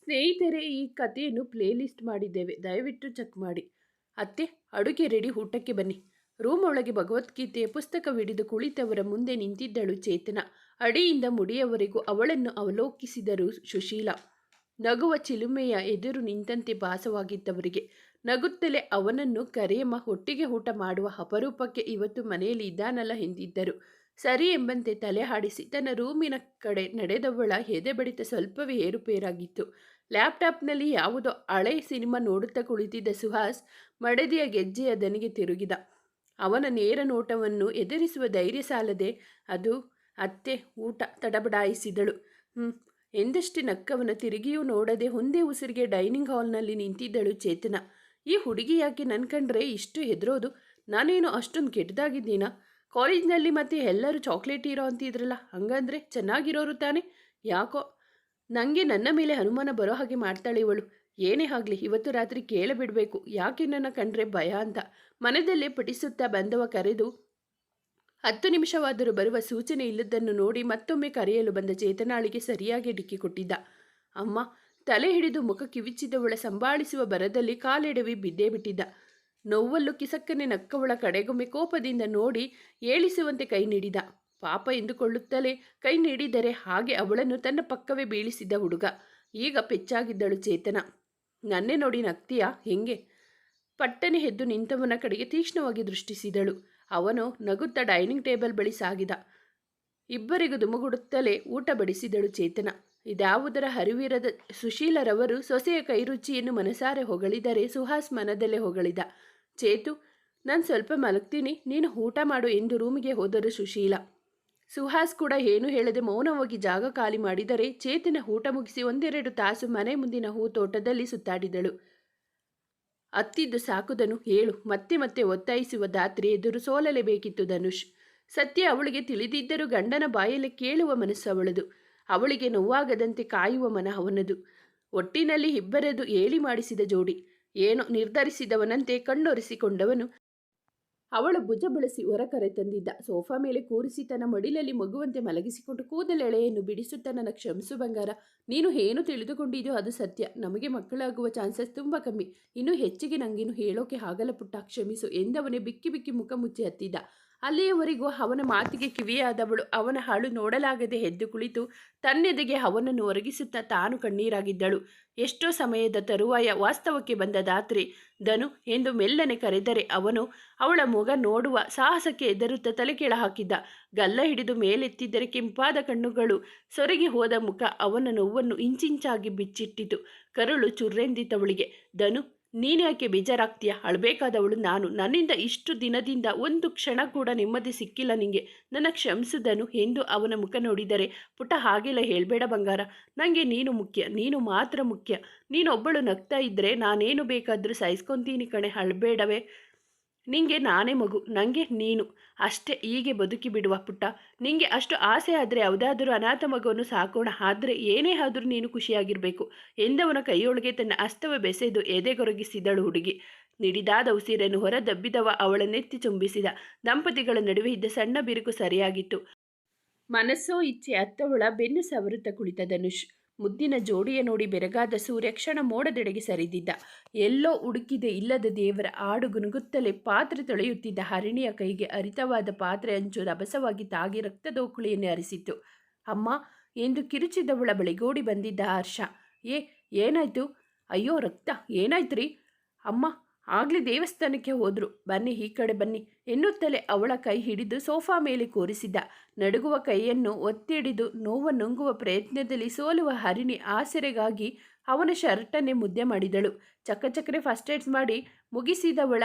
ಸ್ನೇಹಿತರೆ, ಈ ಕಥೆಯನ್ನು ಪ್ಲೇಲಿಸ್ಟ್ ಮಾಡಿದ್ದೇವೆ. ದಯವಿಟ್ಟು ಚೆಕ್ ಮಾಡಿ. ಅತ್ತೆ, ಅಡುಗೆ ರೆಡಿ. ಊಟಕ್ಕೆ ಬನ್ನಿ. ರೂಮ್ ಒಳಗೆ ಭಗವದ್ಗೀತೆಯ ಪುಸ್ತಕವಿಡಿದು ಕುಳಿತವರ ಮುಂದೆ ನಿಂತಿದ್ದಳು ಚೇತನ. ಅಡಿಯಿಂದ ಮುಡಿಯವರೆಗೂ ಅವಳನ್ನು ಅವಲೋಕಿಸಿದರು ಸುಶೀಲ. ನಗುವ ಚಿಲುಮೆಯ ಎದುರು ನಿಂತಂತೆ ಭಾಸವಾಗಿದ್ದವರಿಗೆ. ನಗುತ್ತಲೇ ಅವನನ್ನು ಕರೆಯಮ್ಮ ಒಟ್ಟಿಗೆ ಊಟ ಮಾಡುವ ಅಪರೂಪಕ್ಕೆ ಇವತ್ತು ಮನೆಯಲ್ಲಿ ಇದ್ದಾನಲ್ಲ ಎಂದಿದ್ದರು. ಸರಿ ಎಂಬಂತೆ ತಲೆ ಹಾಡಿಸಿ. ತನ್ನ ರೂಮಿನ ಕಡೆ ನಡೆದವಳ ಎದೆ ಬಡಿತ ಸ್ವಲ್ಪವೇ ಏರುಪೇರಾಗಿತ್ತು. ಲ್ಯಾಪ್ಟಾಪ್ನಲ್ಲಿ ಯಾವುದೋ ಹಳೆ ಸಿನಿಮಾ ನೋಡುತ್ತಾ ಕುಳಿತಿದ್ದ ಸುಹಾಸ್ ಮಡದಿಯ ಗೆಜ್ಜೆಯ ದನಿಗೆ ತಿರುಗಿದ. ಅವನ ನೇರ ನೋಟವನ್ನು ಎದುರಿಸುವ ಧೈರ್ಯ ಸಾಲದೆ ಅದು ಅತ್ತೆ ಊಟ ತಡಬಡಾಯಿಸಿದಳು. ಹ್ಞೂ ಎಂದಷ್ಟೇ ನಕ್ಕವನ ತಿರುಗಿಯೂ ನೋಡದೆ ಒಂದೇ ಉಸಿರಿಗೆ ಡೈನಿಂಗ್ ಹಾಲ್ನಲ್ಲಿ ನಿಂತಿದ್ದಳು ಚೇತನ. ಈ ಹುಡುಗಿ ಯಾಕೆ ನನ್ನ ಕಂಡ್ರೆ ಇಷ್ಟು ಹೆದರೋದು? ನಾನೇನು ಅಷ್ಟೊಂದು ಕೆಟ್ಟದಾಗಿದ್ದೀನಾ? ಕಾಲೇಜ್ನಲ್ಲಿ ಮತ್ತೆ ಎಲ್ಲರೂ ಚಾಕ್ಲೇಟ್ ಇರೋ ಅಂತಿದ್ರಲ್ಲ ಹಂಗಂದ್ರೆ ಚೆನ್ನಾಗಿರೋರು ತಾನೆ? ಯಾಕೋ? ನನಗೆ ನನ್ನ ಮೇಲೆ ಅನುಮಾನ ಬರೋ ಹಾಗೆ ಮಾಡ್ತಾಳೆ ಇವಳು. ಏನೇ ಆಗಲಿ, ಇವತ್ತು ರಾತ್ರಿ ಕೇಳಬಿಡಬೇಕು. ಯಾಕೆ ನನ್ನ ಕಂಡ್ರೆ ಭಯ ಅಂತ. ಮನದಲ್ಲೇ ಪಟಿಸುತ್ತಾ ಬಂದವ ಕರೆದು, ಹತ್ತು ನಿಮಿಷವಾದರೂ ಬರುವ ಸೂಚನೆ ಇಲ್ಲದನ್ನು ನೋಡಿ ಮತ್ತೊಮ್ಮೆ ಕರೆಯಲು ಬಂದ ಚೇತನಾಳಿಗೆ ಸರಿಯಾಗಿ ಡಿಕ್ಕಿ ಕೊಟ್ಟಿದ್ದ. ಅಮ್ಮ, ತಲೆ ಹಿಡಿದು ಮುಖ ಕಿವಿಚಿದವಳ ಸಂಭಾಳಿಸುವ ಬರದಲ್ಲಿ ಕಾಲೆಡವಿ ಬಿದ್ದೇ ಬಿಟ್ಟಿದ್ದ. ನೋವಲ್ಲೂ ಕಿಸಕ್ಕನೆ ನಕ್ಕವಳ ಕಡೆಗೊಮ್ಮೆ ಕೋಪದಿಂದ ನೋಡಿ ಏಳಿಸುವಂತೆ ಕೈ ನೀಡಿದ. ಪಾಪ ಎಂದುಕೊಳ್ಳುತ್ತಲೇ ಕೈ ನೀಡಿದರೆ ಹಾಗೆ ಅವಳನ್ನು ತನ್ನ ಪಕ್ಕವೇ ಬೀಳಿಸಿದ್ದ ಹುಡುಗ. ಈಗ ಪೆಚ್ಚಾಗಿದ್ದಳು ಚೇತನ. ನನ್ನೇ ನೋಡಿ ನಕ್ತಿಯ ಹೆಂಗೆ? ಪಟ್ಟನೆ ಎದ್ದು ನಿಂತವನ ಕಡೆಗೆ ತೀಕ್ಷ್ಣವಾಗಿ ದೃಷ್ಟಿಸಿದಳು. ಅವನು ನಗುತ್ತಾ ಡೈನಿಂಗ್ ಟೇಬಲ್ ಬಳಿ ಸಾಗಿದ. ಇಬ್ಬರಿಗೂ ದುಮುಗುಡುತ್ತಲೇ ಊಟ ಬಡಿಸಿದಳು ಚೇತನ. ಇದ್ಯಾವುದರ ಹರಿವಿರದ ಸುಶೀಲರವರು ಸೊಸೆಯ ಕೈರುಚಿಯನ್ನು ಮನಸಾರೆ ಹೊಗಳಿದರೆ ಸುಹಾಸ್ ಮನದಲ್ಲೇ ಹೊಗಳಿದ. ಚೇತು, ನಾನು ಸ್ವಲ್ಪ ಮಲಗ್ತೀನಿ, ನೀನು ಊಟ ಮಾಡು ಎಂದು ರೂಮಿಗೆ ಹೋದರು ಸುಶೀಲ. ಸುಹಾಸ್ ಕೂಡ ಏನು ಹೇಳದೆ ಮೌನವಾಗಿ ಜಾಗ ಖಾಲಿ ಮಾಡಿದರೆ ಚೇತನ ಊಟ ಮುಗಿಸಿ ಒಂದೆರಡು ತಾಸು ಮನೆ ಮುಂದಿನ ಹೂ ತೋಟದಲ್ಲಿ ಸುತ್ತಾಡಿದಳು. ಅತ್ತಿದ್ದು ಸಾಕುದನು ಹೇಳು, ಮತ್ತೆ ಮತ್ತೆ ಒತ್ತಾಯಿಸುವ ದಾತ್ರಿ ಎದುರು ಸೋಲಲೇಬೇಕಿತ್ತು ಧನುಷ್. ಸತ್ಯ ಅವಳಿಗೆ ತಿಳಿದಿದ್ದರೂ ಗಂಡನ ಬಾಯಲ್ಲಿ ಕೇಳುವ ಮನಸ್ಸು ಅವಳದು. ಅವಳಿಗೆ ನೋವಾಗದಂತೆ ಕಾಯುವ ಮನ ಅವನದು ಒಟ್ಟಿನಲ್ಲಿ ಇಬ್ಬರದು ಏಳಿ ಮಾಡಿಸಿದ ಜೋಡಿ. ಏನೋ ನಿರ್ಧರಿಸಿದವನಂತೆ ಕಣ್ಣೊರೆಸಿಕೊಂಡವನು. ಅವಳ ಭುಜ ಬಳಸಿ ಹೊರ ಕರೆತಂದಿದ್ದ ಸೋಫಾ ಮೇಲೆ ಕೂರಿಸಿ ತನ್ನ ಮಡಿಲಲ್ಲಿ ಮಗುವಂತೆ ಮಲಗಿಸಿಕೊಂಡು ಕೂದಲೆಳೆಯನ್ನು ಬಿಡಿಸುತ್ತ ನನ್ನ ಕ್ಷಮಿಸು ಬಂಗಾರ. ನೀನು ಏನು ತಿಳಿದುಕೊಂಡಿದೆಯೋ ಅದು ಸತ್ಯ. ನಮಗೆ ಮಕ್ಕಳಾಗುವ ಚಾನ್ಸಸ್ ತುಂಬ ಕಮ್ಮಿ. ಇನ್ನೂ ಹೆಚ್ಚಿಗೆ ನಂಗೇನು ಹೇಳೋಕೆ ಆಗಲ್ಲ ಪುಟ್ಟ. ಕ್ಷಮಿಸು ಎಂದವನೇ ಬಿಕ್ಕಿ ಬಿಕ್ಕಿ ಮುಖ ಮುಚ್ಚಿ ಹತ್ತಿದ್ದ. ಅಲ್ಲಿಯವರೆಗೂ ಅವನ ಮಾತಿಗೆ ಕಿವಿಯಾದವಳು ಅವನ ಹಾಳು ನೋಡಲಾಗದೆ ಎದ್ದು ಕುಳಿತು ತನ್ನೆದೆಗೆ ಅವನನ್ನು ಒರಗಿಸುತ್ತಾ ತಾನು ಕಣ್ಣೀರಾಗಿದ್ದಳು. ಎಷ್ಟೋ ಸಮಯದ ತರುವಾಯ ವಾಸ್ತವಕ್ಕೆ ಬಂದ ದಾತ್ರಿ ಧನು ಎಂದು ಮೆಲ್ಲನೆ ಕರೆದರೆ ಅವನು ಅವಳ ಮೊಗ ನೋಡುವ ಸಾಹಸಕ್ಕೆ ಎದರುತ್ತ ತಲೆ ಕೆಳ ಹಾಕಿದ್ದ. ಗಲ್ಲ ಹಿಡಿದು ಮೇಲೆತ್ತಿದ್ದರೆ ಕೆಂಪಾದ ಕಣ್ಣುಗಳು ಸೊರಗಿ ಹೋದ ಮುಖ ಅವನ ನೋವನ್ನು ಇಂಚಿಂಚಾಗಿ ಬಿಚ್ಚಿಟ್ಟಿತು. ಕರುಳು ಚುರ್ರೆಂದಿತವಳಿಗೆ, ಧನು ನೀನ್ಯಾಕೆ ಬೇಜಾರಾಗ್ತೀಯ? ಅಳಬೇಕಾದವಳು ನಾನು. ನನ್ನಿಂದ ಇಷ್ಟು ದಿನದಿಂದ ಒಂದು ಕ್ಷಣ ಕೂಡ ನೆಮ್ಮದಿ ಸಿಕ್ಕಿಲ್ಲ ನಿಂಗೆ. ನನ್ನ ಕ್ಷಮಿಸಿದನು ಎಂದು ಅವನ ಮುಖ ನೋಡಿದರೆ ಪುಟ ಹಾಗೆಲ್ಲ ಹೇಳಬೇಡ ಬಂಗಾರ. ನನಗೆ ನೀನು ಮುಖ್ಯ. ನೀನು ಮಾತ್ರ ಮುಖ್ಯ. ನೀನೊಬ್ಬಳು ನಗ್ತಾ ಇದ್ದರೆ ನಾನೇನು ಬೇಕಾದರೂ ಸಹಿಸ್ಕೊತೀನಿ ಕಣೆ. ಅಳಬೇಡವೇ. ನಿಂಗೆ ನಾನೇ ಮಗು ನನಗೆ ನೀನು. ಅಷ್ಟೇ ಹೀಗೆ ಬದುಕಿ ಬಿಡುವ ಪುಟ್ಟ. ನಿಂಗೆ ಅಷ್ಟು ಆಸೆ ಆದರೆ ಯಾವುದಾದರೂ ಅನಾಥ ಮಗುವನ್ನು ಸಾಕೋಣ. ಆದರೆ ಏನೇ ಆದರೂ ನೀನು ಖುಷಿಯಾಗಿರಬೇಕು. ಎಂದವನ ಕೈಯೊಳಗೆ ತನ್ನ ಅಸ್ತವ ಬೆಸೆದು ಎದೆಗೊರಗಿಸಿದಳು ಹುಡುಗಿ. ನಿಡಿದಾದ ಉಸಿರನ್ನು ಹೊರದಬ್ಬಿದವ ಅವಳ ನೆತ್ತಿ ಚುಂಬಿಸಿದ ದಂಪತಿಗಳ ನಡುವೆ ಇದ್ದ ಸಣ್ಣ ಬಿರುಕು ಸರಿಯಾಗಿತ್ತು. ಮನಸ್ಸೋ ಇಚ್ಛೆ ಅತ್ತವಳ ಬೆನ್ನು ಸವರುತ್ತ ಕುಳಿತ ಧನುಷ್. ಮುದ್ದಿನ ಜೋಡಿಯ ನೋಡಿ ಬೆರಗಾದ ಸೂರ್ಯ ಕ್ಷಣ ಮೋಡದೆಡೆಗೆ ಸರಿದಿದ್ದ. ಎಲ್ಲೋ ಹುಡುಕಿದೆ ಇಲ್ಲದ ದೇವರ ಆಡು ಗುನುಗುತ್ತಲೇ ಪಾತ್ರೆ ತೊಳೆಯುತ್ತಿದ್ದ ಹರಿಣಿಯ ಕೈಗೆ ಅರಿತವಾದ ಪಾತ್ರೆ ಅಂಚು ರಭಸವಾಗಿ ತಾಗಿ ರಕ್ತದೋಕುಳಿಯನ್ನು ಹರಿಸಿತ್ತು ಅಮ್ಮ, ಎಂದು ಕಿರುಚಿದವಳ ಬಳಿಗೋಡಿ ಬಂದಿದ್ದ ಹರ್ಷ. ಏ, ಏನಾಯ್ತು? ಅಯ್ಯೋ, ರಕ್ತ ಏನಾಯ್ತು ಅಮ್ಮ ಆಗಲೇ ದೇವಸ್ಥಾನಕ್ಕೆ ಹೋದರು. ಬನ್ನಿ, ಈ ಕಡೆ ಬನ್ನಿ. ಎನ್ನುತ್ತಲೇ ಅವಳ ಕೈ ಹಿಡಿದು ಸೋಫಾ ಮೇಲೆ ಕೂರಿಸಿದ್ದ ನಡುಗುವ ಕೈಯನ್ನು ಒತ್ತಿಡಿದು ನೋವ ನುಂಗುವ ಪ್ರಯತ್ನದಲ್ಲಿ ಸೋಲುವ ಹರಿಣಿ ಆಸರೆಗಾಗಿ ಅವನ ಶರ್ಟನ್ನೇ ಮುದ್ದೆ ಮಾಡಿದಳು. ಚಕ್ಕಚಕ್ರೆ ಫಸ್ಟ್ ಏಡ್ಸ್ ಮಾಡಿ ಮುಗಿಸಿದವಳ,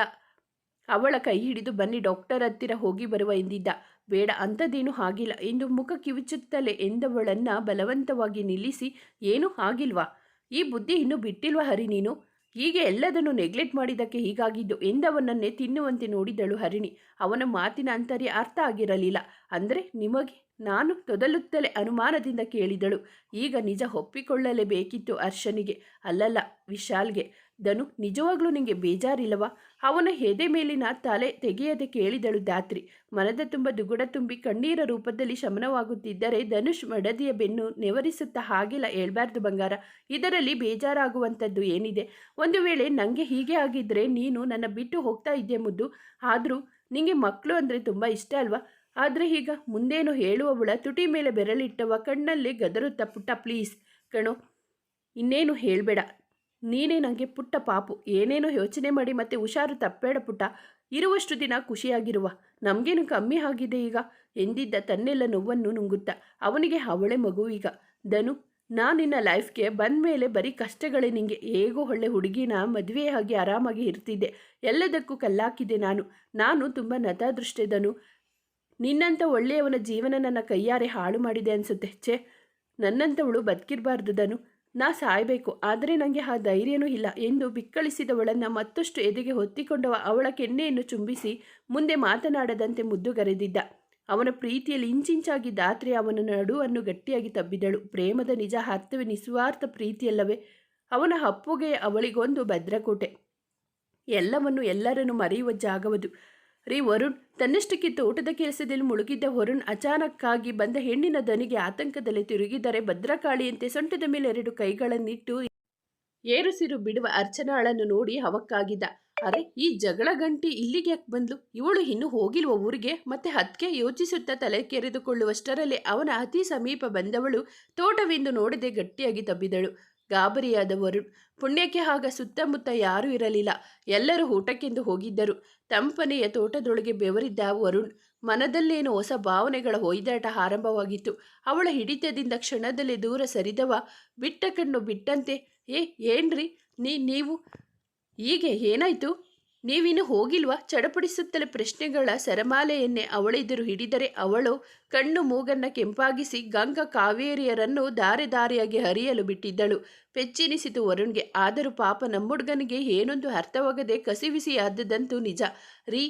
ಅವಳ ಕೈ ಹಿಡಿದು ಬನ್ನಿ ಡಾಕ್ಟರ್ ಹತ್ತಿರ ಹೋಗಿ ಬರುವ ಎಂದಿದ್ದ. ಬೇಡ, ಅಂಥದ್ದೇನೂ ಆಗಿಲ್ಲ. ಎಂದು ಮುಖ ಕಿವಿಚುತ್ತಲೇ ಎಂದವಳನ್ನು ಬಲವಂತವಾಗಿ ನಿಲ್ಲಿಸಿ, ಏನೂ ಆಗಿಲ್ವಾ? ಈ ಬುದ್ಧಿ ಇನ್ನೂ ಬಿಟ್ಟಿಲ್ವಾ ಹರಿ ನೀನು? ಹೀಗೆ ಎಲ್ಲದನ್ನು ನೆಗ್ಲೆಕ್ಟ್ ಮಾಡಿದ್ದಕ್ಕೆ ಹೀಗಾಗಿದ್ದು ಎಂದವನನ್ನೇ ತಿನ್ನುವಂತೆ ನೋಡಿದಳು ಹರಿಣಿ. ಅವನ ಮಾತಿನ ಅಂತರ್ಯ ಅರ್ಥ ಆಗಿರಲಿಲ್ಲ. ಅಂದರೆ ನಿಮಗೆ? ನಾನು ತೊದಲುತ್ತಲೇ ಅನುಮಾನದಿಂದ ಕೇಳಿದಳು. ಈಗ ನಿಜ ಒಪ್ಪಿಕೊಳ್ಳಲೇಬೇಕಿತ್ತು ಅರ್ಶನಿಗೆ. ಅಲ್ಲಲ್ಲ, ವಿಶಾಲ್ಗೆ. ಧನು, ನಿಜವಾಗ್ಲೂ ನಿಂಗೆ ಬೇಜಾರಿಲ್ಲವಾ? ಅವನ ಹೆದೆ ಮೇಲಿನ ತಲೆ ತೆಗೆಯದೆ ಕೇಳಿದಳು ದಾತ್ರಿ ಮನದ ತುಂಬ ದುಗುಡ ತುಂಬಿ ಕಣ್ಣೀರ ರೂಪದಲ್ಲಿ ಶಮನವಾಗುತ್ತಿದ್ದರೆ ಧನುಷ್ ಮಡದಿಯ ಬೆನ್ನು ನೆವರಿಸುತ್ತಾ ಹಾಗಿಲ್ಲ ಹೇಳ್ಬಾರ್ದು ಬಂಗಾರ. ಇದರಲ್ಲಿ ಬೇಜಾರಾಗುವಂಥದ್ದು ಏನಿದೆ? ಒಂದು ವೇಳೆ ನನಗೆ ಹೀಗೆ ಆಗಿದ್ದರೆ ನೀನು ನನ್ನ ಬಿಟ್ಟು ಹೋಗ್ತಾ ಇದ್ದೆ ಮುದ್ದು? ಆದರೂ ನಿಮಗೆ ಮಕ್ಕಳು ಅಂದರೆ ತುಂಬ ಇಷ್ಟ ಅಲ್ವಾ? ಆದರೆ ಈಗ ಮುಂದೇನು ಹೇಳುವವಳ ತುಟಿ ಮೇಲೆ ಬೆರಳಿಟ್ಟವ ಕಣ್ಣಲ್ಲಿ ಗದರುತ್ತ ಪುಟ್ಟ, ಪ್ಲೀಸ್ ಕಣೋ, ಇನ್ನೇನು ಹೇಳಬೇಡ. ನೀನೇ ನನಗೆ ಪುಟ್ಟ ಪಾಪು. ಏನೇನೋ ಯೋಚನೆ ಮಾಡಿ ಮತ್ತೆ ಹುಷಾರು ತಪ್ಪೇಡ ಪುಟ್ಟ. ಇರುವಷ್ಟು ದಿನ ಖುಷಿಯಾಗಿರುವ. ನಮಗೇನು ಕಮ್ಮಿ ಆಗಿದೆ ಈಗ? ಎಂದಿದ್ದ ತನ್ನೆಲ್ಲ ನೋವನ್ನು ನುಂಗುತ್ತಾ. ಅವನಿಗೆ ಅವಳೆ ಮಗು ಈಗ. ಧನು, ನಾನು ನಿನ್ನ ಲೈಫ್ಗೆ ಬಂದ ಮೇಲೆ ಬರೀ ಕಷ್ಟಗಳೇ ನಿಂಗೆ. ಹೇಗೋ ಒಳ್ಳೆ ಹುಡುಗಿನ ಮದುವೆಯಾಗಿ ಆರಾಮಾಗಿ ಇರ್ತಿದ್ದೆ. ಎಲ್ಲದಕ್ಕೂ ಕಲ್ಲಾಕಿದೆ ನಾನು. ನಾನು ತುಂಬ ನತಾದೃಷ್ಟೆದನು ನಿನ್ನಂಥ ಒಳ್ಳೆಯವನ ಜೀವನ ನನ್ನ ಕೈಯಾರೆ ಹಾಳು ಮಾಡಿದೆ ಅನಿಸುತ್ತೆ. ಛೇ ನನ್ನಂಥವಳು ಬದುಕಿರಬಾರ್ದು, ಧನು. ನಾ ಸಾಯಬೇಕು. ಆದರೆ ನನಗೆ ಆ ಧೈರ್ಯನೂ ಇಲ್ಲ. ಎಂದು ಬಿಕ್ಕಳಿಸಿದವಳನ್ನು ಮತ್ತಷ್ಟು ಎದೆಗೆ ಹೊತ್ತಿಕೊಂಡವ ಅವಳ ಕೆನ್ನೆಯನ್ನು ಚುಂಬಿಸಿ ಮುಂದೆ ಮಾತನಾಡದಂತೆ ಮುದ್ದುಗರೆದಿದ್ದ ಅವನ ಪ್ರೀತಿಯಲ್ಲಿ ಇಂಚಿಂಚಾಗಿ ದಾತ್ರಿ ಅವನ ನಡುವನ್ನು ಗಟ್ಟಿಯಾಗಿ ತಬ್ಬಿದಳು. ಪ್ರೇಮದ ನಿಜ ಅರ್ಥವೇ ನಿಸ್ವಾರ್ಥ ಪ್ರೀತಿಯಲ್ಲವೇ? ಅವನ ಅಪ್ಪುಗೆ ಅವಳಿಗೊಂದು ಭದ್ರಕೋಟೆ. ಎಲ್ಲವನ್ನು ಎಲ್ಲರನ್ನು ಮರೆಯುವ ಜಾಗವದು. ರೀ ವರುಣ್ ತನ್ನಷ್ಟಕ್ಕೆ ಊಟದ ಕೆಲಸದಲ್ಲಿ ಮುಳುಗಿದ್ದ ವರುಣ್ ಅಚಾನಕ್ಕಾಗಿ ಬಂದ ಹೆಣ್ಣಿನ ದನಿಗೆ ಆತಂಕದಲ್ಲಿ ತಿರುಗಿದರೆ ಭದ್ರಕಾಳಿಯಂತೆ ಸೊಂಟದ ಮೇಲೆ ಎರಡು ಕೈಗಳನ್ನಿಟ್ಟು ಏರುಸಿರು ಬಿಡುವ ಅರ್ಚನಾಳನ್ನು ನೋಡಿ ಅವಕ್ಕಾಗಿದ್ದ ಅರೆ, ಈ ಜಗಳ ಗಂಟಿ ಇಲ್ಲಿಗೆ ಯಾಕೆ ಬಂದ್ಲು? ಇವಳು ಇನ್ನೂ ಹೋಗಿಲ್ವ ಊರಿಗೆ? ಮತ್ತೆ ಹತ್ಕೆ ಯೋಚಿಸುತ್ತಾ ತಲೆ ಕೆರೆದುಕೊಳ್ಳುವಷ್ಟರಲ್ಲಿ ಅವನ ಅತಿ ಸಮೀಪ ಬಂದವಳು ತೋಟವೆಂದು ನೋಡದೆ ಗಟ್ಟಿಯಾಗಿ ತಬ್ಬಿದಳು. ಗಾಬರಿಯಾದ ವರುಣ್ ಪುಣ್ಯಕ್ಕೆ ಆಗ ಸುತ್ತಮುತ್ತ ಯಾರೂ ಇರಲಿಲ್ಲ. ಎಲ್ಲರೂ ಊಟಕ್ಕೆಂದು ಹೋಗಿದ್ದರು. ತಂಪನೆಯ ತೋಟದೊಳಗೆ ಬೆವರಿದ್ದ ವರುಣ್ ಮನದಲ್ಲೇನೋ ಹೊಸ ಭಾವನೆಗಳ ಹೊಯ್ದಾಟ ಆರಂಭವಾಗಿತ್ತು. ಅವಳ ಹಿಡಿತದಿಂದ ಕ್ಷಣದಲ್ಲಿ ದೂರ ಸರಿದವ ಬಿಟ್ಟ ಕಣ್ಣು ಬಿಟ್ಟಂತೆ, ಏ, ಏನ್ರಿ? ನೀ, ನೀವು? ಹೀಗೆ ಏನಾಯ್ತು? ನೀವಿನ್ನು ಹೋಗಿಲ್ವಾ? ಚಡಪಡಿಸುತ್ತಲೇ ಪ್ರಶ್ನೆಗಳ ಸರಮಾಲೆಯನ್ನೇ ಅವಳೆದುರು ಹಿಡಿದರೆ ಅವಳು ಕಣ್ಣು ಮೂಗನ್ನ ಕೆಂಪಾಗಿಸಿ ಗಂಗ ಕಾವೇರಿಯರನ್ನು ದಾರೆ ದಾರಿಯಾಗಿ ಹರಿಯಲು ಬಿಟ್ಟಿದ್ದಳು. ಪೆಚ್ಚಿನಿಸಿತು ವರುಣ್ಗೆ. ಆದರೂ ಪಾಪ ನಮ್ಮುಡ್ಗನಿಗೆ ಏನೊಂದು ಅರ್ಥವಾಗದೆ ಕಸಿವಿಸಿಯಾದದಂತೂ ನಿಜ. ರೀ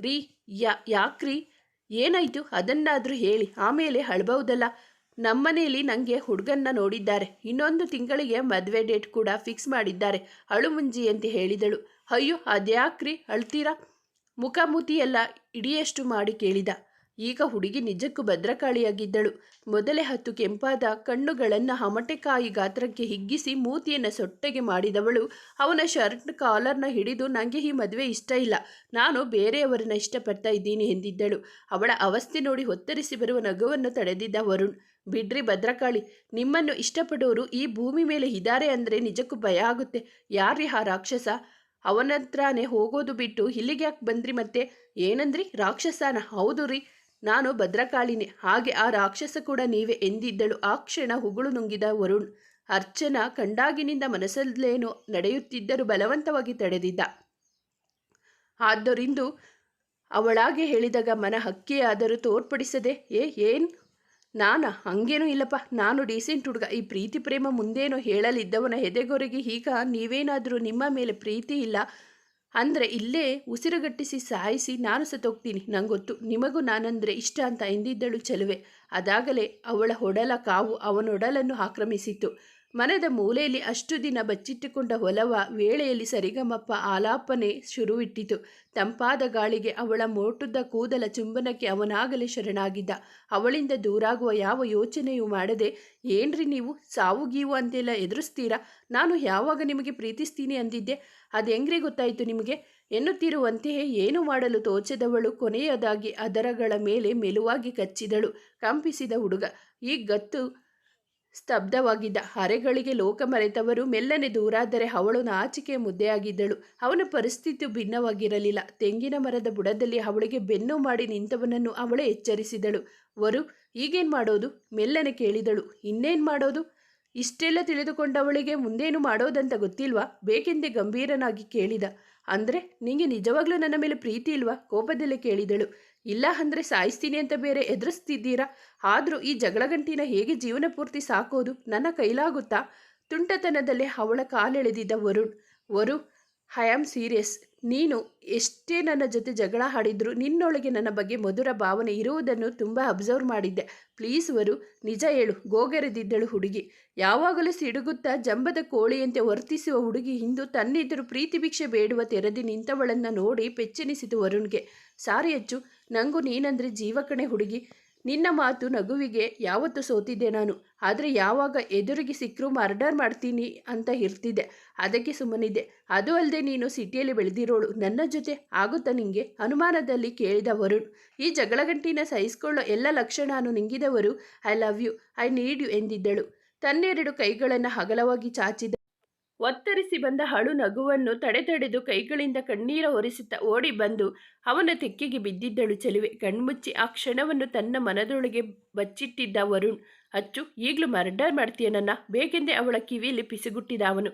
ರೀ, ಯಾ, ಯಾಕ್ರಿ? ಏನಾಯ್ತು? ಅದನ್ನಾದರೂ ಹೇಳಿ. ಆಮೇಲೆ ಅಳ್ಬಹುದಲ್ಲ ನಮ್ಮನೇಲಿ ನನಗೆ ಹುಡುಗನ್ನ ನೋಡಿದ್ದಾರೆ. ಇನ್ನೊಂದು ತಿಂಗಳಿಗೆ ಮದುವೆ ಡೇಟ್ ಕೂಡ ಫಿಕ್ಸ್ ಮಾಡಿದ್ದಾರೆ. ಅಳುಮುಂಜಿ ಅಂತ ಹೇಳಿದಳು. ಅಯ್ಯೋ, ಅದ್ಯಾಕ್ರಿ ಅಳ್ತೀರಾ? ಮುಖಮುತಿಯೆಲ್ಲ ಇಡಿಯಷ್ಟು ಮಾಡಿ ಕೇಳಿದ. ಈಗ ಹುಡುಗಿ ನಿಜಕ್ಕೂ ಭದ್ರಕಾಳಿಯಾಗಿದ್ದಳು. ಮೊದಲೇ ಹತ್ತು ಕೆಂಪಾದ ಕಣ್ಣುಗಳನ್ನು ಹಮಟೆಕಾಯಿ ಗಾತ್ರಕ್ಕೆ ಹಿಗ್ಗಿಸಿ ಮೂತಿಯನ್ನು ಸೊಟ್ಟೆಗೆ ಮಾಡಿದವಳು, ಅವನ ಶರ್ಟ್ ಕಾಲರ್ನ ಹಿಡಿದು ನನಗೆ ಈ ಮದುವೆ ಇಷ್ಟ ಇಲ್ಲ. ನಾನು ಬೇರೆಯವರನ್ನ ಇಷ್ಟಪಡ್ತಾ ಇದ್ದೀನಿ ಎಂದಿದ್ದಳು. ಅವಳ ಅವಸ್ಥೆ ನೋಡಿ ಹೊತ್ತರಿಸಿ ಬರುವ ನಗುವನ್ನು ತಡೆದಿದ್ದ ವರುಣ್. ಬಿಡ್ರಿ ಭದ್ರಕಾಳಿ, ನಿಮ್ಮನ್ನು ಇಷ್ಟಪಡೋರು ಈ ಭೂಮಿ ಮೇಲೆ ಇದ್ದಾರೆ ಅಂದರೆ ನಿಜಕ್ಕೂ ಭಯ ಆಗುತ್ತೆ. ಯಾರ್ರಿ ಆ ರಾಕ್ಷಸ? ಅವನತ್ರನೇ ಹೋಗೋದು ಬಿಟ್ಟು ಇಲ್ಲಿಗೆ ಯಾಕೆ ಬಂದ್ರಿ ಮತ್ತೆ? ಏನಂದ್ರಿ? ರಾಕ್ಷಸನ? ಹೌದು ರೀ. ನಾನು ಭದ್ರಕಾಳಿನಿ. ಹಾಗೆ ಆ ರಾಕ್ಷಸ ಕೂಡ ನೀವೇ ಎಂದಿದ್ದಳು. ಆ ಕ್ಷಣ ಹುಗುಳು ನುಂಗಿದ ವರುಣ್ ಅರ್ಚನ ಕಂಡಾಗಿನಿಂದ ಮನಸ್ಸಲ್ಲೇನು ನಡೆಯುತ್ತಿದ್ದರೂ ಬಲವಂತವಾಗಿ ತಡೆದಿದ್ದ. ಆದ್ದರಿಂದ ಅವಳಾಗೆ ಹೇಳಿದಾಗ ಮನ ಹಕ್ಕಿಯಾದರೂ ತೋರ್ಪಡಿಸದೆ, ಏ, ಏನು? ನಾನ? ಹಂಗೇನೂ ಇಲ್ಲಪ್ಪ. ನಾನು ಡೀಸೆಂಟ್ ಹುಡುಗ. ಈ ಪ್ರೀತಿ ಪ್ರೇಮ ಮುಂದೇನೋ ಹೇಳಲಿದ್ದವನ ಎದೆಗೊರೆಗೆ ಈಗ ನೀವೇನಾದರೂ ನಿಮ್ಮ ಮೇಲೆ ಪ್ರೀತಿ ಇಲ್ಲ ಅಂದರೆ ಇಲ್ಲೇ ಉಸಿರುಗಟ್ಟಿಸಿ ಸಾಯಿಸಿ ನಾನು ಸತ್ತೋಗ್ತೀನಿ ನಂಗೊತ್ತು. ಗೊತ್ತು ನಿಮಗೂ ನಾನಂದರೆ ಇಷ್ಟ ಅಂತ ಎಂದಿದ್ದಳು ಚೆಲುವೆ. ಅದಾಗಲೇ ಅವಳ ಹೊಡಲ ಕಾವು ಅವನೊಡಲನ್ನು ಆಕ್ರಮಿಸಿತು ಮನದ ಮೂಲೆಯಲ್ಲಿ ಅಷ್ಟು ದಿನ ಬಚ್ಚಿಟ್ಟುಕೊಂಡ ಹೊಲವ ವೇಳೆಯಲ್ಲಿ ಸರಿಗಮಪ್ಪ ಆಲಾಪನೆ ಶುರುವಿಟ್ಟಿತು. ತಂಪಾದ ಗಾಳಿಗೆ ಅವಳ ಮೋಟುದ್ದ ಕೂದಲ ಚುಂಬನಕ್ಕೆ ಅವನಾಗಲೇ ಶರಣಾಗಿದ್ದ. ಅವಳಿಂದ ದೂರಾಗುವ ಯಾವ ಯೋಚನೆಯೂ ಮಾಡದೆ, ಏನ್ರಿ ನೀವು? ಸಾವು ಗೀವು ಅಂತೆಲ್ಲ ಎದುರಿಸ್ತೀರಾ? ನಾನು ಯಾವಾಗ ನಿಮಗೆ ಪ್ರೀತಿಸ್ತೀನಿ ಅಂದಿದ್ದೆ? ಅದು ಹೆಂಗ್ರಿ ಗೊತ್ತಾಯಿತು ನಿಮಗೆ? ಎನ್ನುತ್ತಿರುವಂತೆಯೇ ಏನು ಮಾಡಲು ತೋಚದವಳು ಕೊನೆಯದಾಗಿ ಅದರಗಳ ಮೇಲೆ ಮೆಲುವಾಗಿ ಕಚ್ಚಿದಳು. ಕಂಪಿಸಿದ ಹುಡುಗ. ಈ ಗತ್ತು ಸ್ತಬ್ಧವಾಗಿದ್ದ ಅರೆಗಳಿಗೆ ಲೋಕ ಮರೆತವರು ಮೆಲ್ಲನೆ ದೂರಾದರೆ ಅವಳು ನಾಚಿಕೆ ಮುದ್ದೆಯಾಗಿದ್ದಳು. ಅವನ ಪರಿಸ್ಥಿತಿ ಭಿನ್ನವಾಗಿರಲಿಲ್ಲ. ತೆಂಗಿನ ಮರದ ಬುಡದಲ್ಲಿ ಅವಳಿಗೆ ಬೆನ್ನು ಮಾಡಿ ನಿಂತವನನ್ನು ಅವಳೇ ಎಚ್ಚರಿಸಿದಳು. ವರು, ಈಗೇನು ಮಾಡೋದು? ಮೆಲ್ಲನೆ ಕೇಳಿದಳು. ಇನ್ನೇನು ಮಾಡೋದು? ಇಷ್ಟೆಲ್ಲ ತಿಳಿದುಕೊಂಡವಳಿಗೆ ಮುಂದೇನು ಮಾಡೋದಂತ ಗೊತ್ತಿಲ್ವಾ? ಬೇಕೆಂದೇ ಗಂಭೀರನಾಗಿ ಕೇಳಿದ. ಅಂದರೆ, ನಿಂಗೆ ನಿಜವಾಗ್ಲೂ ನನ್ನ ಮೇಲೆ ಪ್ರೀತಿ ಇಲ್ವಾ? ಕೋಪದಲ್ಲೇ ಕೇಳಿದಳು. ಇಲ್ಲ ಅಂದರೆ ಸಾಯಿಸ್ತೀನಿ ಅಂತ ಬೇರೆ ಎದುರಿಸ್ತಿದ್ದೀರಾ? ಆದರೂ ಈ ಜಗಳಗಂಟಿನ ಹೇಗೆ ಜೀವನ ಪೂರ್ತಿ ಸಾಕೋದು ನನ್ನ ಕೈಲಾಗುತ್ತಾ? ತುಂಟತನದಲ್ಲೇ ಅವಳ ಕಾಲೆಳೆದಿದ್ದ Varun. Varu I am serious ನೀನು ಎಷ್ಟೇ ನನ್ನ ಜೊತೆ ಜಗಳ ಹಾಡಿದ್ರು ನಿನ್ನೊಳಗೆ ನನ್ನ ಬಗ್ಗೆ ಮಧುರ ಭಾವನೆ ಇರುವುದನ್ನು ತುಂಬ ಅಬ್ಸರ್ವ್ ಮಾಡಿದ್ದೆ. ಪ್ಲೀಸ್ ವರು, ನಿಜ ಹೇಳು, ಗೋಗೆರೆದಿದ್ದಳು ಹುಡುಗಿ. ಯಾವಾಗಲೂ ಸಿಡುಗುತ್ತಾ ಜಂಬದ ಕೋಳಿಯಂತೆ ವರ್ತಿಸುವ ಹುಡುಗಿ ಇಂದು ತನ್ನೆದುರು ಪ್ರೀತಿ ಭಿಕ್ಷೆ ಬೇಡುವ ತೆರೆದಿ ನಿಂತವಳನ್ನು ನೋಡಿ ಪೆಚ್ಚೆನಿಸಿತು ವರುಣ್ಗೆ. ಸಾರಿ ಅಚ್ಚು, ನಂಗೂ ನೀನಂದರೆ ಜೀವಕಣೆ ಹುಡುಗಿ. ನಿನ್ನ ಮಾತು ನಗುವಿಗೆ ಯಾವತ್ತು ಸೋತಿದ್ದೆ ನಾನು. ಆದರೆ ಯಾವಾಗ ಎದುರಿಗೆ ಸಿಕ್ಕರೂ ಮರ್ಡರ್ ಮಾಡ್ತೀನಿ ಅಂತ ಇರ್ತಿದ್ದೆ. ಅದಕ್ಕೆ ಸುಮ್ಮನಿದ್ದೆ. ಅದು ಅಲ್ಲದೆ ನೀನು ಸಿಟಿಯಲ್ಲಿ ಬೆಳೆದಿರೋಳು. ನನ್ನ ಜೊತೆ ಆಗುತ್ತಾ ನಿಂಗೆ? ಅನುಮಾನದಲ್ಲಿ ಕೇಳಿದ ವರುಣ್ ಈ ಜಗಳಗಂಟಿನ ಸಹಿಸಿಕೊಳ್ಳೋ ಎಲ್ಲ ಲಕ್ಷಣಾನು ನಿಂಗಿದವರು I love you. I need you ಎಂದಿದ್ದಳು. ತನ್ನೆರಡು ಕೈಗಳನ್ನು ಹಗಲವಾಗಿ ಚಾಚಿದ ಒತ್ತರಿಸಿ ಬಂದ ಹಳು ನಗುವನ್ನು ತಡೆತಡೆದು ಕೈಗಳಿಂದ ಕಣ್ಣೀರ ಒರೆಸುತ್ತಾ ಓಡಿ ಬಂದು ಅವನ ತೆಕ್ಕೆಗೆ ಬಿದ್ದಿದ್ದಳು ಚೆಲುವೆ. ಕಣ್ಮುಚ್ಚಿ ಆ ಕ್ಷಣವನ್ನು ತನ್ನ ಮನದೊಳಗೆ ಬಚ್ಚಿಟ್ಟಿದ್ದ ವರುಣ್, ಅಚ್ಚು, ಈಗಲೂ ಮರ್ಡರ್ ಮಾಡ್ತೀಯ ನನ್ನ? ಬೇಕೆಂದೇ ಅವಳ ಕಿವಿಯಲ್ಲಿ ಪಿಸುಗುಟ್ಟಿದ ಅವನು.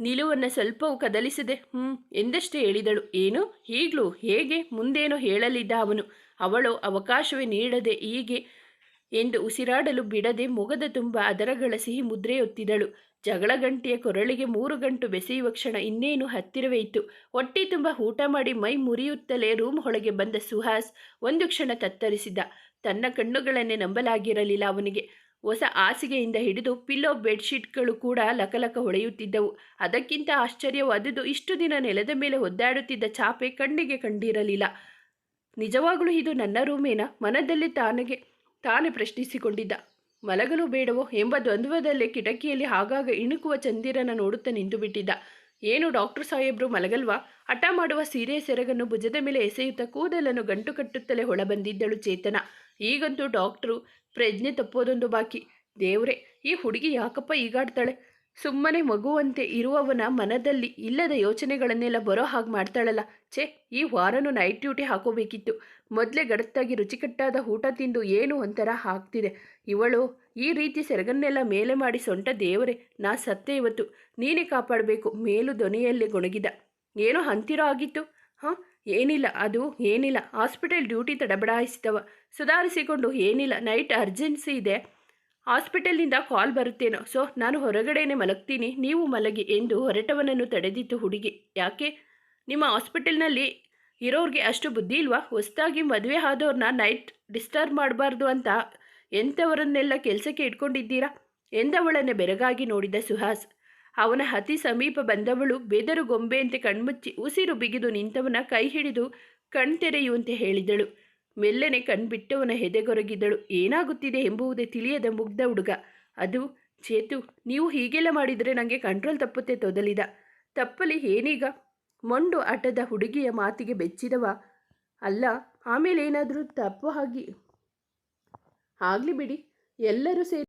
ನಿಲುವನ್ನು ಸ್ವಲ್ಪವೂ ಕದಲಿಸದೆ ಹ್ಞೂ ಎಂದಷ್ಟೇ ಹೇಳಿದಳು. ಏನು? ಈಗಲೂ? ಹೇಗೆ? ಮುಂದೇನೋ ಹೇಳಲಿದ್ದ ಅವನು. ಅವಳು ಅವಕಾಶವೇ ನೀಡದೆ ಹೀಗೆ ಎಂದು ಉಸಿರಾಡಲು ಬಿಡದೆ ಮೊಗದ ತುಂಬ ಅದರಗಳ ಸಿಹಿ ಮುದ್ರೆಯೊತ್ತಿದಳು. ಜಗಳ ಗಂಟೆಯ ಕೊರಳಿಗೆ ಮೂರು ಗಂಟು ಬೆಸೆಯುವ ಕ್ಷಣ ಇನ್ನೇನು ಹತ್ತಿರವೇ ಇತ್ತು. ಹೊಟ್ಟೆ ತುಂಬ ಊಟ ಮಾಡಿ ಮೈ ಮುರಿಯುತ್ತಲೇ ರೂಮ್ ಒಳಗೆ ಬಂದ ಸುಹಾಸ್ ಒಂದು ಕ್ಷಣ ತತ್ತರಿಸಿದ. ತನ್ನ ಕಣ್ಣುಗಳನ್ನೇ ನಂಬಲಾಗಿರಲಿಲ್ಲ ಅವನಿಗೆ. ಹೊಸ ಹಾಸಿಗೆಯಿಂದ ಹಿಡಿದು ಪಿಲ್ಲೋ ಬೆಡ್ಶೀಟ್ಗಳು ಕೂಡ ಲಕಲಕ ಹೊಳೆಯುತ್ತಿದ್ದವು. ಅದಕ್ಕಿಂತ ಆಶ್ಚರ್ಯವಾದುದು ಇಷ್ಟು ದಿನ ನೆಲದ ಮೇಲೆ ಒದ್ದಾಡುತ್ತಿದ್ದ ಚಾಪೆ ಕಣ್ಣಿಗೆ ಕಂಡಿರಲಿಲ್ಲ. ನಿಜವಾಗಲೂ ಇದು ನನ್ನ ರೂಮೇನ? ಮನದಲ್ಲಿ ತಾನಿಗೆ ತಾನೇ ಪ್ರಶ್ನಿಸಿಕೊಂಡಿದ್ದ. ಮಲಗಲು ಬೇಡವೋ ಎಂಬ ದ್ವಂದ್ವದಲ್ಲೇ ಕಿಟಕಿಯಲ್ಲಿ ಆಗಾಗ ಇಣುಕುವ ಚಂದಿರನ ನೋಡುತ್ತಾ ನಿಂತು ಬಿಟ್ಟಿದ್ದ ಏನು ಡಾಕ್ಟರ್ ಸಾಹೇಬ್ರು ಮಲಗಲ್ವಾ? ಹಠ ಮಾಡುವ ಸೀರೆ ಸೆರಗನ್ನು ಭುಜದ ಮೇಲೆ ಎಸೆಯುತ್ತಾ ಕೂದಲನ್ನು ಗಂಟು ಕಟ್ಟುತ್ತಲೇ ಹೊಳಬಂದಿದ್ದಳು ಚೇತನ. ಈಗಂತೂ ಡಾಕ್ಟ್ರು, ಪ್ರಜ್ಞೆ ತಪ್ಪೋದೊಂದು ಬಾಕಿ. ದೇವ್ರೆ, ಈ ಹುಡುಗಿ ಯಾಕಪ್ಪ ಈಗಾಡ್ತಾಳೆ ಸುಮ್ಮನೆ ಮಗುವಂತೆ ಇರುವವನ ಮನದಲ್ಲಿ ಇಲ್ಲದ ಯೋಚನೆಗಳನ್ನೆಲ್ಲ ಬರೋ ಹಾಗೆ ಮಾಡ್ತಾಳಲ್ಲ. ಛೇ, ಈ ವಾರನೂ ನೈಟ್ ಡ್ಯೂಟಿ ಹಾಕೋಬೇಕಿತ್ತು. ಮೊದಲೇ ಗಡತ್ತಾಗಿ ರುಚಿಕಟ್ಟಾದ ಊಟ ತಿಂದು ಏನು ಒಂಥರ ಹಾಕ್ತಿದೆ ಇವಳು ಈ ರೀತಿ ಸೆರಗನ್ನೆಲ್ಲ ಮೇಲೆ ಮಾಡಿ ಸೊಂಟ ದೇವರೇ, ನಾ ಸತ್ತೆ ಇವತ್ತು. ನೀನೇ ಕಾಪಾಡಬೇಕು, ಮೇಲು ದೊನೆಯಲ್ಲಿ ಗೊಣಗಿದ. ಏನೋ ಅಂತಿರೋ ಆಗಿತ್ತು. ಹಾಂ, ಏನಿಲ್ಲ, ಅದು ಏನಿಲ್ಲ. ಹಾಸ್ಪಿಟಲ್ ಡ್ಯೂಟಿ ತಡಬಡಾಯಿಸಿದವ. ಸುಧಾರಿಸಿಕೊಂಡು ಏನಿಲ್ಲ ನೈಟ್ ಅರ್ಜೆನ್ಸಿ ಇದೆ. ಹಾಸ್ಪಿಟಲ್ನಿಂದ ಕಾಲ್ ಬರುತ್ತೇನೋ. ಸೊ, ನಾನು ಹೊರಗಡೆನೆ ಮಲಗ್ತೀನಿ. ನೀವು ಮಲಗಿ ಎಂದು ಹೊರಟವನನ್ನು ತಡೆದಿತ್ತು ಹುಡುಗಿ. ಯಾಕೆ? ನಿಮ್ಮ ಹಾಸ್ಪಿಟಲ್ನಲ್ಲಿ ಇರೋರಿಗೆ ಅಷ್ಟು ಬುದ್ಧಿ ಇಲ್ವಾ? ಹೊಸದಾಗಿ ಮದುವೆ ಆದವ್ರನ್ನ ನೈಟ್ ಡಿಸ್ಟರ್ಬ್ ಮಾಡಬಾರ್ದು ಅಂತ ಎಂಥವರನ್ನೆಲ್ಲ ಕೆಲಸಕ್ಕೆ ಇಟ್ಕೊಂಡಿದ್ದೀರಾ? ಎಂದವಳನ್ನು ಬೆರಗಾಗಿ ನೋಡಿದ ಸುಹಾಸ್. ಅವನ ಅತಿ ಸಮೀಪ ಬಂದವಳು ಬೆದರು ಗೊಂಬೆಯಂತೆ ಕಣ್ಮುಚ್ಚಿ, ಉಸಿರು ಬಿಗಿದು ನಿಂತವನ ಕೈ ಹಿಡಿದು ಕಣ್ತೆರೆಯುವಂತೆ ಹೇಳಿದಳು. ಮೆಲ್ಲನೆ ಕಣ್ಬಿಟ್ಟವನ ಹೆದೆಗೊರಗಿದ್ದಳು ಏನಾಗುತ್ತಿದೆ ಎಂಬುವುದೇ ತಿಳಿಯದ ಮುಗ್ಧ ಹುಡುಗ. ಅದು, ಚೇತು, ನೀವು ಹೀಗೆಲ್ಲ ಮಾಡಿದರೆ ನನಗೆ ಕಂಟ್ರೋಲ್ ತಪ್ಪುತ್ತೆ ತೊದಲಿದ. ತಪ್ಪಲಿ ಏನೀಗ? ಮೊಂಡು ಆಟದ ಹುಡುಗಿಯ ಮಾತಿಗೆ ಬೆಚ್ಚಿದವ. ಅಲ್ಲ, ಆಮೇಲೆ ಏನಾದರೂ ತಪ್ಪು ಆಗಿ ಆಗಲಿ ಬಿಡಿ, ಎಲ್ಲರೂ ಸೇರಿ.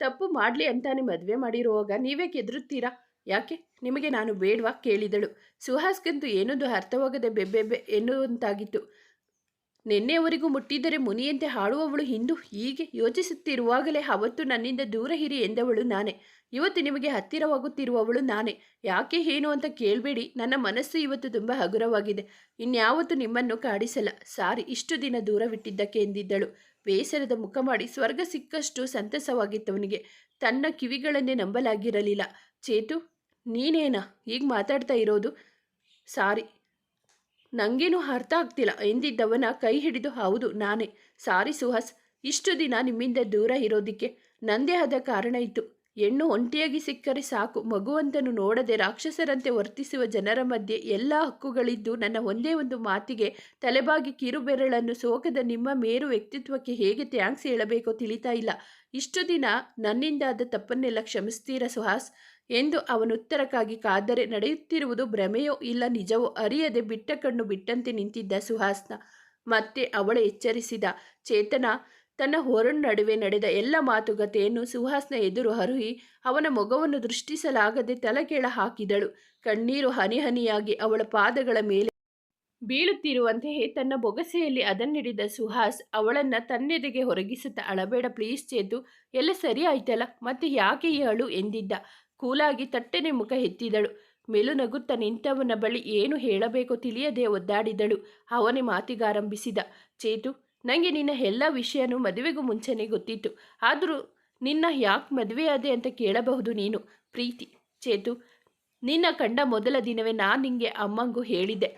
ತಪ್ಪು ಮಾಡಲಿ ಅಂತಾನೆ ಮದುವೆ ಮಾಡಿರುವಾಗ ನೀವೇ ಕೆದರುತ್ತೀರಾ? ಯಾಕೆ? ನಿಮಗೆ ನಾನು ಬೇಡವಾ? ಕೇಳಿದಳು. ಸುಹಾಸ್ಗಂತೂ ಏನೊಂದು ಅರ್ಥವಾಗದೆ ಬೆಬ್ಬೆಬ್ಬೆ ಎನ್ನುವಂತಾಗಿತ್ತು. ನಿನ್ನೆಯವರೆಗೂ ಮುಟ್ಟಿದರೆ ಮುನಿಯಂತೆ ಹಾಡುವವಳು ಹಿಂದು ಹೀಗೆ ಯೋಚಿಸುತ್ತಿರುವಾಗಲೇ ಅವತ್ತು ನನ್ನಿಂದ ದೂರ ಹಿರಿ ಎಂದವಳು ನಾನೇ. ಇವತ್ತು ನಿಮಗೆ ಹತ್ತಿರವಾಗುತ್ತಿರುವವಳು ನಾನೇ. ಯಾಕೆ ಏನು ಅಂತ ಕೇಳಬೇಡಿ. ನನ್ನ ಮನಸ್ಸು ಇವತ್ತು ತುಂಬ ಹಗುರವಾಗಿದೆ. ಇನ್ಯಾವತ್ತು ನಿಮ್ಮನ್ನು ಕಾಡಿಸಲ್ಲ. ಸಾರಿ, ಇಷ್ಟು ದಿನ ದೂರವಿಟ್ಟಿದ್ದಕ್ಕೆ ಎಂದಿದ್ದಳು. ಬೇಸರದ ಮುಖ ಮಾಡಿ ಸ್ವರ್ಗ ಸಿಕ್ಕಷ್ಟು ಸಂತಸವಾಗಿತ್ತವನಿಗೆ. ತನ್ನ ಕಿವಿಗಳನ್ನೇ ನಂಬಲಾಗಿರಲಿಲ್ಲ. ಚೇತು, ನೀನೇನಾ? ಈಗ ಮಾತಾಡ್ತಾ ಇರೋದು? ಸಾರಿ ನನಗೇನು ಅರ್ಥ ಆಗ್ತಿಲ್ಲ. ಎಂದಿದ್ದವನ ಕೈ ಹಿಡಿದು, ಹೌದು, ನಾನೇ. ಸಾರಿ ಸುಹಾಸ್, ಇಷ್ಟು ದಿನ ನಿಮ್ಮಿಂದ ದೂರ ಇರೋದಕ್ಕೆ ನಂದೇ ಆದ ಕಾರಣ ಇತ್ತು. ಹೆಣ್ಣು ಒಂಟಿಯಾಗಿ ಸಿಕ್ಕರೆ ಸಾಕು. ಮಗುವಂತನು ನೋಡದೆ ರಾಕ್ಷಸರಂತೆ ವರ್ತಿಸುವ ಜನರ ಮಧ್ಯೆ ಎಲ್ಲ ಹಕ್ಕುಗಳಿದ್ದು ನನ್ನ ಒಂದೇ ಒಂದು ಮಾತಿಗೆ ತಲೆಬಾಗಿ ಕಿರುಬೆರಳನ್ನು ಸೋಕದ ನಿಮ್ಮ ಮೇರು ವ್ಯಕ್ತಿತ್ವಕ್ಕೆ ಹೇಗೆ ಥ್ಯಾಂಕ್ಸ್ ಹೇಳಬೇಕೋ ತಿಳಿತಾ ಇಲ್ಲ. ಇಷ್ಟು ದಿನ ನನ್ನಿಂದಾದ ತಪ್ಪನ್ನೆಲ್ಲ ಕ್ಷಮಿಸ್ತೀರ ಸುಹಾಸ್? ಎಂದು ಅವನುತ್ತರಕ್ಕಾಗಿ ಕಾದರೆ ನಡೆಯುತ್ತಿರುವುದು ಭ್ರಮೆಯೋ ಇಲ್ಲ ನಿಜವೋ ಅರಿಯದೆ ಬಿಟ್ಟ ಕಣ್ಣು ಬಿಟ್ಟಂತೆ ನಿಂತಿದ್ದ ಸುಹಾಸ್ನ. ಮತ್ತೆ ಅವಳ ಎಚ್ಚರಿಸಿದ, ಚೇತನ ತನ್ನ ಹೊರಣ ನಡುವೆ ನಡೆದ ಎಲ್ಲ ಮಾತುಕತೆಯನ್ನು ಸುಹಾಸ್ನ ಎದುರು ಹರುಹಿ ಅವನ ಮೊಗವನ್ನು ದೃಷ್ಟಿಸಲಾಗದೆ ತಲೆಕೆಳ ಹಾಕಿದಳು. ಕಣ್ಣೀರು ಹನಿಹನಿಯಾಗಿ ಅವಳ ಪಾದಗಳ ಮೇಲೆ ಬೀಳುತ್ತಿರುವಂತೆಯೇ ತನ್ನ ಬೊಗಸೆಯಲ್ಲಿ ಅದನ್ನಿಡಿದ ಸುಹಾಸ್ ಅವಳನ್ನ ತನ್ನೆದೆಗೆ ಹೊರಗಿಸುತ್ತಾ ಅಳಬೇಡ ಪ್ಲೀಸ್ ಚೇತು, ಎಲ್ಲ ಸರಿ ಆಯ್ತಲ್ಲ ಮತ್ತೆ ಯಾಕೆ ಅಳು ಎಂದಿದ್ದ. ಕೂಲಾಗಿ ತಟ್ಟನೆ ಮುಖ ಎತ್ತಿದಳು. ಮೆಲು ನಗುತ್ತ ನಿಂತವನ ಬಳಿ ಏನು ಹೇಳಬೇಕೋ ತಿಳಿಯದೆ ಒದ್ದಾಡಿದಳು. ಅವನೇ ಮಾತಿಗಾರಂಭಿಸಿದ. ಚೇತು ನನಗೆ ನಿನ್ನ ಎಲ್ಲ ವಿಷಯನೂ ಮದುವೆಗೂ ಮುಂಚೆನೇ ಗೊತ್ತಿತ್ತು. ಆದರೂ ನಿನ್ನ ಯಾಕೆ ಮದುವೆಯಾದೆ ಅಂತ ಕೇಳಬಹುದು ನೀನು? ಪ್ರೀತಿ, ಚೇತು, ನಿನ್ನ ಕಂಡ ಮೊದಲ ದಿನವೇ ನಾನು ನಿಂಗೆ ಅಮ್ಮಂಗೂ ಹೇಳಿದ್ದೆ.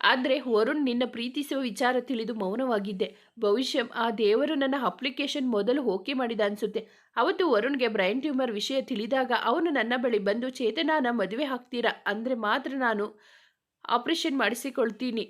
ಆದರೆ ವರುಣ್ ನಿನ್ನ ಪ್ರೀತಿಸುವ ವಿಚಾರ ತಿಳಿದು ಮೌನವಾಗಿದ್ದೆ. ಭವಿಷ್ಯ, ಆ ದೇವರು ನನ್ನ ಅಪ್ಲಿಕೇಶನ್ ಮೊದಲು ಓಕೆ ಮಾಡಿದ ಅನಿಸುತ್ತೆ. ಅವತ್ತು ವರುಣ್ಗೆ ಬ್ರೈನ್ ಟ್ಯೂಮರ್ ವಿಷಯ ತಿಳಿದಾಗ ಅವನು ನನ್ನ ಬಳಿ ಬಂದು ಚೇತನಾನ ಮದುವೆ ಹಾಕ್ತೀರಾ? ಅಂದರೆ ಮಾತ್ರ ನಾನು ಆಪರೇಷನ್ ಮಾಡಿಸಿಕೊಳ್ತೀನಿ.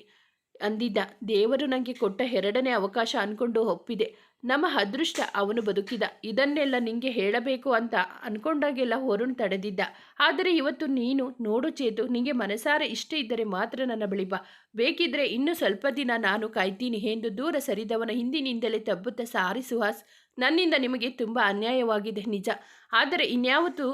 ಅಂದಿದ್ದ. ದೇವರು ನನಗೆ ಕೊಟ್ಟ ಎರಡನೇ ಅವಕಾಶ ಅನ್ಕೊಂಡು ಒಪ್ಪಿದೆ. ನಮ್ಮ ಅದೃಷ್ಟ ಅವನು ಬದುಕಿದ. ಇದನ್ನೆಲ್ಲ ನಿಂಗೆ ಹೇಳಬೇಕು ಅಂತ ಅನ್ಕೊಂಡಾಗೆಲ್ಲ ವರುಣ್ ತಡೆದಿದ್ದ. ಆದರೆ ಇವತ್ತು ನೀನು ನೋಡು ಚೇತು, ನಿಂಗೆ ಮನಸಾರ ಇಷ್ಟ ಇದ್ದರೆ ಮಾತ್ರ ನನ್ನ ಬಳಿ ಬಾ. ಬೇಕಿದ್ರೆ ಇನ್ನು ಸ್ವಲ್ಪ ದಿನ ನಾನು ಕಾಯ್ತೀನಿ ಎಂದು ದೂರ ಸರಿದವನ ಹಿಂದಿನಿಂದಲೇ ತಬ್ಬುತ್ತ ಸಾರಿ ಸುಹಾಸ್, ನನ್ನಿಂದ ನಿಮಗೆ ತುಂಬ ಅನ್ಯಾಯವಾಗಿದೆ ನಿಜ. ಆದರೆ ಇನ್ಯಾವತ್ತೂ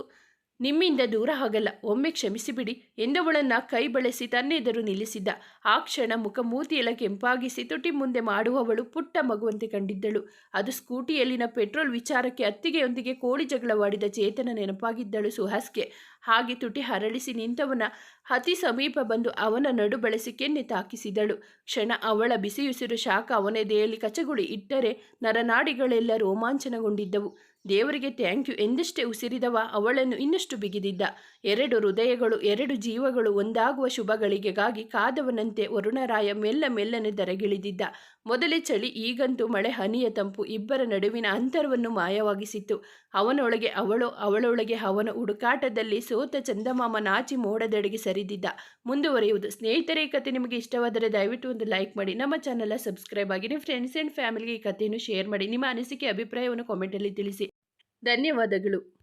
ನಿಮ್ಮಿಂದ ದೂರ ಆಗಲ್ಲ. ಒಮ್ಮೆ ಕ್ಷಮಿಸಿಬಿಡಿ ಎಂದವಳನ್ನ ಕೈ ಬಳಸಿ ತನ್ನೆದುರು ನಿಲ್ಲಿಸಿದ್ದ. ಆ ಕ್ಷಣ ಮುಖ ಮೂತಿಯೆಲ್ಲ ಕೆಂಪಾಗಿಸಿ ತುಟಿ ಮುಂದೆ ಮಾಡುವವಳು ಪುಟ್ಟ ಮಗುವಂತೆ ಕಂಡಿದ್ದಳು. ಅದು ಸ್ಕೂಟಿಯಲ್ಲಿನ ಪೆಟ್ರೋಲ್ ವಿಚಾರಕ್ಕೆ ಅತ್ತಿಗೆಯೊಂದಿಗೆ ಕೋಳಿ ಜಗಳವಾಡಿದ ಚೇತನ ನೆನಪಾಗಿದ್ದಳು ಸುಹಾಸ್ಗೆ. ಹಾಗೆ ತುಟಿ ಹರಳಿಸಿ ನಿಂತವನ ಅತಿ ಸಮೀಪ ಬಂದು ಅವನ ನಡು ಬಳಸಿ ಕೆನ್ನೆ ತಾಕಿಸಿದಳು. ಕ್ಷಣ ಅವಳ ಬಿಸಿಯುಸಿರು ಶಾಖ ಅವನ ದೇಹಲಿ ಕಚಗುಳಿ ಇಟ್ಟರೆ ನರನಾಡಿಗಳೆಲ್ಲ ರೋಮಾಂಚನಗೊಂಡಿದ್ದವು. ದೇವರಿಗೆ ಥ್ಯಾಂಕ್ ಯು. ಎಂದಷ್ಟೇ ಉಸಿರಿದವ ಅವಳನ್ನು ಇನ್ನಷ್ಟು ಬಿಗಿದಿದ್ದ. ಎರಡು ಹೃದಯಗಳು, ಎರಡು ಜೀವಗಳು ಒಂದಾಗುವ ಶುಭಗಳಿಗೆಗಾಗಿ ಕಾದವನಂತೆ ವರುಣರಾಯ ಮೆಲ್ಲ ಮೆಲ್ಲನೆ ದರಗಿಳಿದಿದ್ದ. ಮೊದಲೇ ಚಳಿ, ಈಗಂತೂ ಮಳೆ, ಹನಿಯ ತಂಪು ಇಬ್ಬರ ನಡುವಿನ ಅಂತರವನ್ನು ಮಾಯವಾಗಿಸಿತ್ತು. ಅವನೊಳಗೆ ಅವಳು, ಅವಳೊಳಗೆ ಅವನ ಹುಡುಕಾಟದಲ್ಲಿ ಸೋತ ಚಂದಮಾಮ ನಾಚಿ ಮೋಡದೆಡೆಗೆ ಸರಿದಿದ್ದ. ಮುಂದುವರಿಯುವುದು. ಸ್ನೇಹಿತರೆ, ಈ ಕತೆ ನಿಮಗೆ ಇಷ್ಟವಾದರೆ ದಯವಿಟ್ಟು ಒಂದು ಲೈಕ್ ಮಾಡಿ, ನಮ್ಮ ಚಾನಲ್ ಸಬ್ಸ್ಕ್ರೈಬ್ ಆಗಿ, ನಿಮ್ಮ ಫ್ರೆಂಡ್ಸ್ ಆ್ಯಂಡ್ ಫ್ಯಾಮಿಲಿಗೆ ಈ ಕಥೆಯನ್ನು ಶೇರ್ ಮಾಡಿ, ನಿಮ್ಮ ಅನಿಸಿಕೆ, ಅಭಿಪ್ರಾಯವನ್ನು ಕಾಮೆಂಟಲ್ಲಿ ತಿಳಿಸಿ. ಧನ್ಯವಾದಗಳು.